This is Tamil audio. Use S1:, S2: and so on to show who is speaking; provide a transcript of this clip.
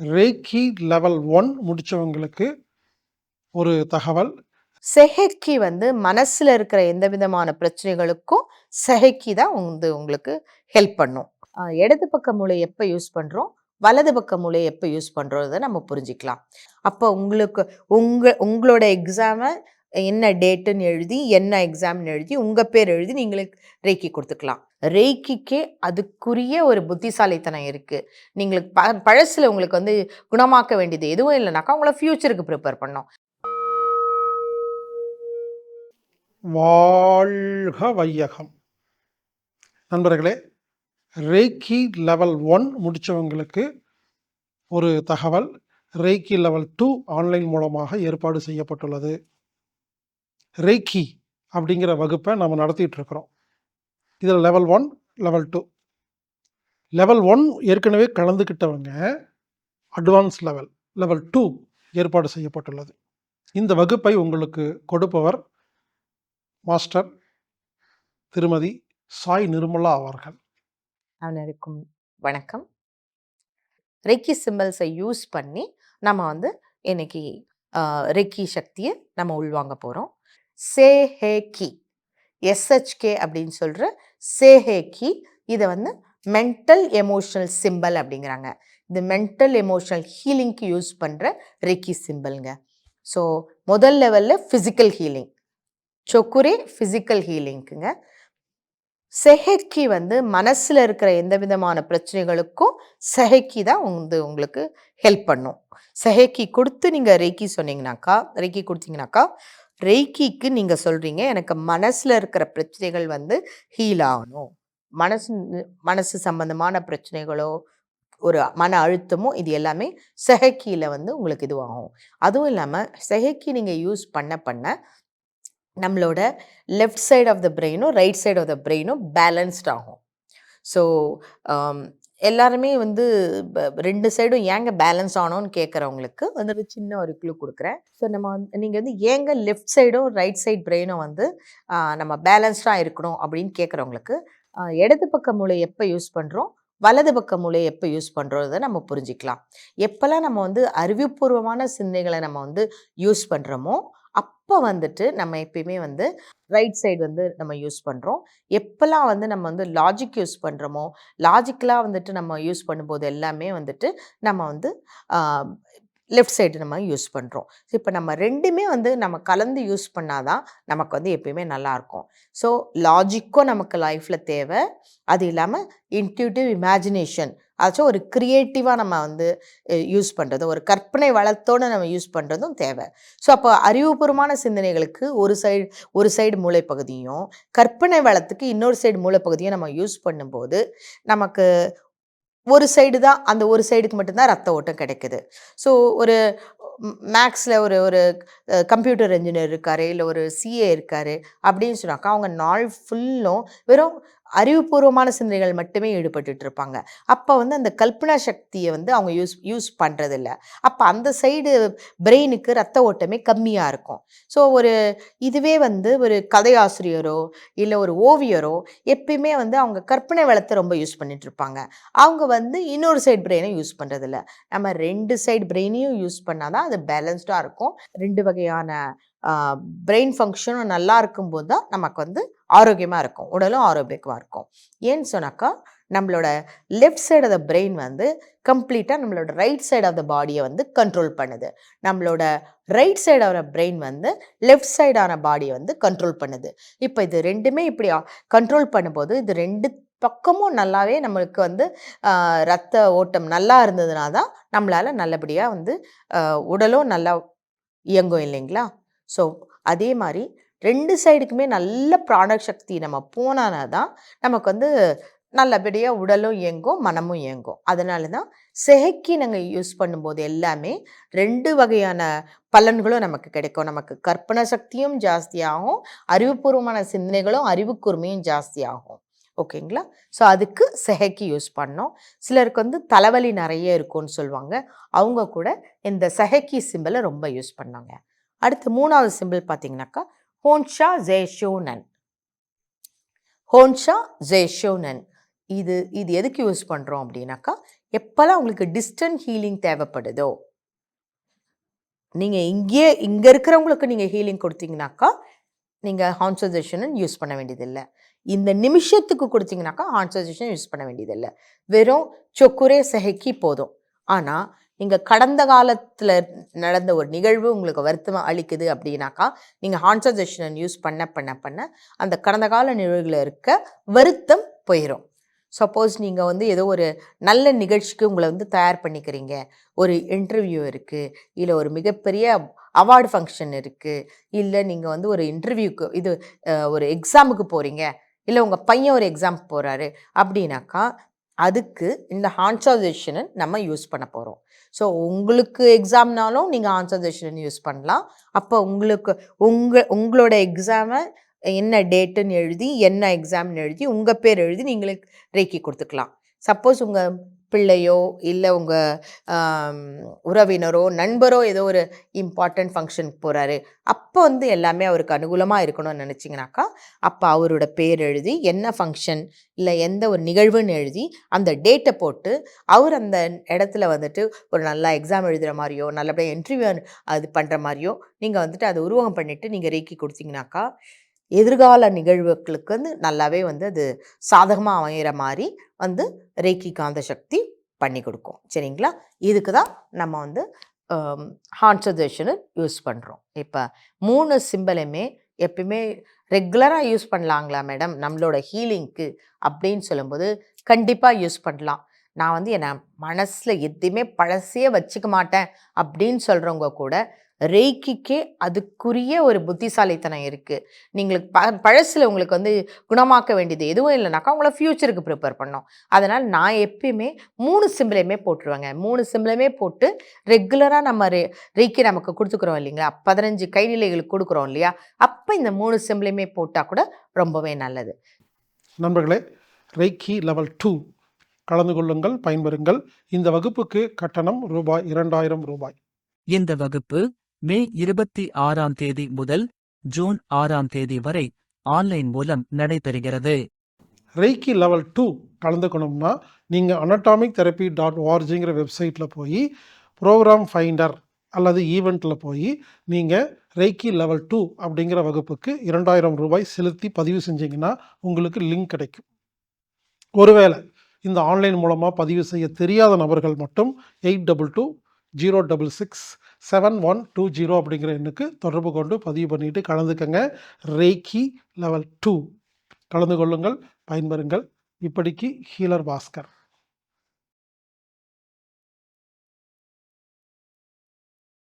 S1: ரேக்கி லெவல் ஒன் முடிச்சவங்களுக்கு ஒரு தகவல்.
S2: செஹெக்கி வந்து மனசுல இருக்கிற எந்த விதமான பிரச்சனைகளுக்கும் செஹெக்கி தான் வந்து உங்களுக்கு ஹெல்ப் பண்ணும். இடது பக்க மூளை எப்போ யூஸ் பண்றோம்? வலது பக்க மூளை எப்போ யூஸ் பண்ணுறதை நம்ம புரிஞ்சுக்கலாம். அப்போ உங்களுக்கு உங்க உங்களோட எக்ஸாமை என்ன டேட்டுன்னு எழுதி என்ன எக்ஸாம்னு எழுதி உங்க பேர் எழுதி நீங்களுக்கு ரேக்கி கொடுத்துக்கலாம். ரெய்க்கிக்கே அதுக்குரிய ஒரு புத்திசாலித்தனம் இருக்குது நீங்களுக்கு ப பழசில் உங்களுக்கு வந்து குணமாக்க வேண்டியது எதுவும் இல்லைனாக்கா உங்களை ஃப்யூச்சருக்கு ப்ரிப்பேர் பண்ணும்.
S1: வாழ்க வையகம். நண்பர்களே ரேக்கி லெவல் ஒன் முடித்தவங்களுக்கு ஒரு தகவல். ரேக்கி லெவல் டூ ஆன்லைன் மூலமாக ஏற்பாடு செய்யப்பட்டுள்ளது. ரேக்கி அப்படிங்கிற வகுப்பை நம்ம நடத்திட்டு இருக்கிறோம். இதில் level one level two level one ஏற்கனவே கலந்துக்கிட்டவங்க அட்வான்ஸ் லெவல் லெவல் டூ ஏற்பாடு செய்யப்பட்டுள்ளது. இந்த வகுப்பை உங்களுக்கு கொடுப்பவர் மாஸ்டர் திருமதி சாய் நிர்மலா அவர்கள்.
S2: அனைவருக்கும் வணக்கம். ரெக்கி சிம்பிள்ஸை யூஸ் பண்ணி நம்ம வந்து இன்னைக்கு ரெக்கி சக்தியை நம்ம உள்வாங்க போகிறோம் சே ஹே கி எஸ்ஹெச்கே அப்படின்னு சொல்கிற சேஹேக்கி. இதை வந்து மென்டல் எமோஷனல் சிம்பல் அப்படிங்கிறாங்க. இது மென்டல் எமோஷனல் ஹீலிங்க்கு யூஸ் பண்ணுற ரிக்கி சிம்பிள்ங்க ஸோ முதல் லெவலில் ஃபிசிக்கல் ஹீலிங் சொக்குரே ஃபிசிக்கல் ஹீலிங்க்குங்க செஹக்கி வந்து மனசில் இருக்கிற எந்த விதமான பிரச்சனைகளுக்கும் செஹக்கி தான் வந்து உங்களுக்கு ஹெல்ப் பண்ணும். செஹக்கி கொடுத்து நீங்கள் ரேக்கி சொன்னீங்கனாக்கா ரேக்கி கொடுத்தீங்கனாக்கா ரெய்கிக்கு நீங்கள் சொல்கிறீங்க எனக்கு மனசில் இருக்கிற பிரச்சனைகள் வந்து ஹீல் ஆகணும். மனசு மனசு சம்பந்தமான பிரச்சனைகளோ ஒரு மன அழுத்தமோ இது எல்லாமே செஹக்கியில் வந்து உங்களுக்கு இதுவாகும். அதுவும் இல்லாமல் செஹக்கி நீங்கள் யூஸ் பண்ண பண்ண நம்மளோட லெஃப்ட் சைடு ஆஃப் த பிரெயினும் ரைட் சைடு ஆஃப் த பிரெயினும் பேலன்ஸ்ட் ஆகும். ஸோ um, எல்லாருமே வந்து ப- ரெண்டு சைடும் ஏங்க பேலன்ஸ் ஆனோன்னு கேட்குறவங்களுக்கு வந்து ஒரு சின்ன ஒரு க்ளூ கொடுக்குறேன். ஸோ நம்ம வந்து நீங்கள் வந்து ஏங்க லெஃப்ட் சைடும் ரைட் சைட் பிரெயினும் வந்து நம்ம பேலன்ஸ்டாக இருக்கணும் அப்படின்னு கேட்குறவங்களுக்கு இடது பக்க மூளை எப்போ யூஸ் பண்ணுறோம் வலது பக்க மூளை எப்போ யூஸ் பண்ணுறதை நம்ம புரிஞ்சிக்கலாம். எப்போல்லாம் நம்ம வந்து அறிவுபூர்வமான சிந்தனைகளை நம்ம வந்து யூஸ் பண்ணுறோமோ அப்போ வந்துட்டு நம்ம எப்பயுமே வந்து ரைட் சைடு வந்து நம்ம யூஸ் பண்ணுறோம் எப்போல்லாம் வந்து நம்ம வந்து லாஜிக் யூஸ் பண்ணுறோமோ லாஜிக்கலாக வந்துட்டு நம்ம யூஸ் பண்ணும்போது எல்லாமே வந்துட்டு நம்ம வந்து லெஃப்ட் சைடு நம்ம யூஸ் பண்ணுறோம் இப்போ நம்ம ரெண்டுமே வந்து நம்ம கலந்து யூஸ் பண்ணாதான் நமக்கு வந்து எப்பயுமே நல்லாயிருக்கும் ஸோ லாஜிக்கும் நமக்கு லைஃப்பில் தேவை. அது இல்லாமல் இன்ட்யூட்டிவ் இமேஜினேஷன் அதாச்சும் ஒரு க்ரியேட்டிவாக நம்ம வந்து யூஸ் பண்ணுறதும் ஒரு கற்பனை வளத்தோடு நம்ம யூஸ் பண்ணுறதும் தேவை. ஸோ அப்போ அறிவுபூர்வமான சிந்தனைகளுக்கு ஒரு சைடு ஒரு சைடு மூளைப்பகுதியும் கற்பனை வளத்துக்கு இன்னொரு சைடு மூளைப்பகுதியும் நம்ம யூஸ் பண்ணும்போது நமக்கு ஒரு சைடு தான் அந்த ஒரு சைடுக்கு மட்டும்தான் ரத்த ஓட்டம் கிடைக்குது. ஸோ ஒரு மேக்ஸில் ஒரு ஒரு கம்ப்யூட்டர் இன்ஜினியர் இருக்காரு இல்லை ஒரு சிஏ இருக்காரு அப்படின்னு சொன்னாக்கா அவங்க நாள் ஃபுல்லும் வெறும் அறிவுபூர்வமான சிந்தனைகள் மட்டுமே ஈடுபட்டுட்டு இருப்பாங்க அப்போ வந்து அந்த கல்பனா சக்தியை வந்து அவங்க யூஸ் யூஸ் பண்ணுறதில்ல அப்போ அந்த சைடு பிரெயினுக்கு ரத்த ஓட்டமே கம்மியாக இருக்கும். ஸோ ஒரு இதுவே வந்து ஒரு கதையாசிரியரோ இல்லை ஒரு ஓவியரோ எப்பயுமே வந்து அவங்க கற்பனை வளத்தை ரொம்ப யூஸ் பண்ணிட்டு இருப்பாங்க அவங்க வந்து இன்னொரு சைடு பிரெயினை யூஸ் பண்ணுறதில்ல நம்ம ரெண்டு சைடு பிரெயினையும் யூஸ் பண்ணால் தான் அது பேலன்ஸ்டாக இருக்கும். ரெண்டு வகையான பிரெயின் ஃபங்க்ஷனும் நல்லா இருக்கும்போது தான் நமக்கு வந்து ஆரோக்கியமாக இருக்கும். உடலும் ஆரோக்கியமாக இருக்கும். ஏன்னு சொன்னாக்கா நம்மளோட left side of the brain வந்து கம்ப்ளீட்டாக நம்மளோட ரைட் சைடு ஆஃப் த பாடியை வந்து கண்ட்ரோல் பண்ணுது. நம்மளோட ரைட் சைடு ஆஃப் பிரெயின் வந்து லெஃப்ட் சைடான பாடியை வந்து கண்ட்ரோல் பண்ணுது. இப்போ இது ரெண்டுமே இப்படி கண்ட்ரோல் பண்ணும்போது இது ரெண்டு பக்கமும் நல்லாவே நம்மளுக்கு வந்து ரத்த ஓட்டம் நல்லா இருந்ததுனா தான் நம்மளால் நல்லபடியாக வந்து உடலும் நல்லா இயங்கும் இல்லைங்களா? ஸோ அதே மாதிரி ரெண்டு சைடுக்குமே நல்ல பிராண சக்தி நம்ம போனானா தான் நமக்கு வந்து நல்லபடியாக உடலும் இயங்கும் மனமும் இயங்கும். அதனால தான் செஹக்கி நாங்கள் யூஸ் பண்ணும்போது எல்லாமே ரெண்டு வகையான பலன்களும் நமக்கு கிடைக்கும். நமக்கு கற்பனை சக்தியும் ஜாஸ்தியாகும் அறிவுபூர்வமான சிந்தனைகளும் அறிவுக்கூர்மையும் ஜாஸ்தியாகும். ஓகேங்களா? ஸோ அதுக்கு செஹக்கி யூஸ் பண்ணோம். சிலருக்கு வந்து தலைவலி நிறைய இருக்கும்னு சொல்லுவாங்க. அவங்க கூட இந்த செஹக்கி சிம்பிளை ரொம்ப யூஸ் பண்ணாங்க. அடுத்து மூணாவது சிம்பிள் பார்த்தீங்கன்னாக்கா ஹோன்ஷா ஜேஷோனன் ஹோன்ஷா ஜேஷோனன் இது இது எதுக்கு யூஸ் பண்ணுறோம் அப்படின்னாக்கா எப்போல்லாம் உங்களுக்கு டிஸ்டன்ட் ஹீலிங் தேவைப்படுதோ நீங்கள் இங்கேயே இங்கே இருக்கிறவங்களுக்கு நீங்கள் ஹீலிங் கொடுத்தீங்கனாக்கா நீங்கள் ஹான்சர்சேஷன் யூஸ் பண்ண வேண்டியதில்லை. இந்த நிமிஷத்துக்கு கொடுத்தீங்கனாக்கா ஹான்சர்சேஷன் யூஸ் பண்ண வேண்டியதில்லை. வெறும் சொக்குரே சகைக்கு போதும். ஆனால் நீங்கள் கடந்த காலத்தில் நடந்த ஒரு நிகழ்வு உங்களுக்கு வருத்தம் அளிக்குது அப்படின்னாக்கா நீங்கள் ஹான்சர்ஜெஷன் யூஸ் பண்ண பண்ண பண்ண அந்த கடந்த கால நிகழ்வில் இருக்க வருத்தம் போயிடும் சப்போஸ் நீங்கள் வந்து ஏதோ ஒரு நல்ல நிகழ்ச்சிக்கு உங்களை வந்து தயார் பண்ணிக்கிறீங்க. ஒரு இன்டர்வியூ இருக்குது இல்லை ஒரு மிகப்பெரிய அவார்டு ஃபங்க்ஷன் இருக்குது இல்லை நீங்கள் வந்து ஒரு இன்டர்வியூக்கு இது ஒரு எக்ஸாமுக்கு போகிறீங்க இல்லை உங்கள் பையன் ஒரு எக்ஸாம் போகிறாரு அப்படின்னாக்கா அதுக்கு இந்த ஹான்சர்சேஷனை நம்ம யூஸ் பண்ண போகிறோம் ஸோ உங்களுக்கு எக்ஸாம்னாலும் நீங்கள் ஆன்சர்சேஷன் யூஸ் பண்ணலாம். அப்போ உங்களுக்கு உங்கள் உங்களோட எக்ஸாமை என்ன டேட்டுன்னு எழுதி என்ன எக்ஸாம்னு எழுதி உங்கள் பேர் எழுதி நீங்களே ரேக்கி கொடுத்துக்கலாம். சப்போஸ் உங்கள் பிள்ளையோ இல்லை உங்கள் உறவினரோ நண்பரோ ஏதோ ஒரு இம்பார்ட்டன்ட் ஃபங்க்ஷனுக்கு போகிறாரு அப்போ வந்து எல்லாமே அவருக்கு அனுகூலமாக இருக்கணும்னு நினச்சிங்கனாக்கா அப்போ அவரோட பேர் எழுதி என்ன ஃபங்க்ஷன் இல்லை எந்த ஒரு நிகழ்வுன்னு எழுதி அந்த டேட்டை போட்டு அவர் அந்த இடத்துல வந்துட்டு ஒரு நல்லா எக்ஸாம் எழுதுகிற மாதிரியோ நல்லபடியாக இன்டர்வியூ அது பண்ணுற மாதிரியோ நீங்கள் வந்துட்டு அதை உருவகம் பண்ணிவிட்டு நீங்கள் ரேக்கி கொடுத்தீங்கனாக்கா எதிர்கால நிகழ்வுகளுக்கு வந்து நல்லாவே வந்து அது சாதகமாக அமைகிற மாதிரி வந்து ரேக்கி காந்த சக்தி பண்ணி கொடுக்கும். சரிங்களா? இதுக்கு தான் நம்ம வந்து ஹான்சர்ஜேஷனை யூஸ் பண்ணுறோம் இப்போ மூணு சிம்பலையுமே எப்பயுமே ரெகுலராக யூஸ் பண்ணலாங்களா மேடம் நம்மளோட ஹீலிங்க்கு அப்படின்னு சொல்லும்போது கண்டிப்பாக யூஸ் பண்ணலாம். நான் வந்து என்னை மனசில் எதையுமே பழசே வச்சுக்க மாட்டேன் அப்படின்னு சொல்கிறவங்க கூட ரேக்கிக்கே அதுக்குரிய ஒரு புத்திசாலித்தனம் இருக்குது நீங்களுக்கு ப பழசில் உங்களுக்கு வந்து குணமாக்க வேண்டியது எதுவும் இல்லைனாக்கா உங்களை ஃப்யூச்சருக்கு ப்ரிப்பேர் பண்ணோம். அதனால் நான் எப்பயுமே மூணு சிம்பிளையுமே போட்டுருவேங்க. மூணு சிம்பிளையுமே போட்டு ரெகுலராக நம்ம ரே ரேக்கி நமக்கு கொடுத்துக்குறோம் இல்லைங்களா? பதினஞ்சு கைநிலைகளுக்கு கொடுக்குறோம் இல்லையா? அப்போ இந்த மூணு சிம்பிளையுமே போட்டால் கூட ரொம்பவே நல்லது.
S1: நண்பர்களே ரெய்கி லெவல் டூ கலந்து கொள்ளுங்கள் பயன்பெறுங்கள். இந்த வகுப்புக்கு கட்டணம் ரூபாய் இரண்டாயிரம் ரூபாய்.
S3: இந்த வகுப்பு மே இருபத்தி ஆறாம் தேதி முதல் ஜூன் ஆறாம் தேதி வரை ஆன்லைன் மூலம் நடைபெறுகிறது.
S1: ரெய்கி லெவல் டூ கலந்துக்கணும்னா நீங்கள் அனட்டாமிக் தெரப்பி டாட் ஓஆர்ஜிங்கிற வெப்சைட்டில் போய் ப்ரோக்ராம் ஃபைண்டர் அல்லது ஈவெண்ட்டில் போய் நீங்கள் ரெய்கி லெவல் டூ அப்படிங்கிற வகுப்புக்கு இரண்டாயிரம் ரூபாய் செலுத்தி பதிவு செஞ்சீங்கன்னா உங்களுக்கு லிங்க் கிடைக்கும். ஒருவேளை இந்த ஆன்லைன் மூலமாக பதிவு செய்ய தெரியாத நபர்கள் மட்டும் eight double two zero double six seven one two zero அப்படிங்கிற எண்ணுக்கு தொடர்பு கொண்டு பதிவு பண்ணிட்டு கலந்துக்கங்க. ரேக்கி லெவல் டூ. கலந்து கொள்ளுங்கள் பயன்பெறுங்கள். இப்படிக்கு ஹீலர் பாஸ்கர்.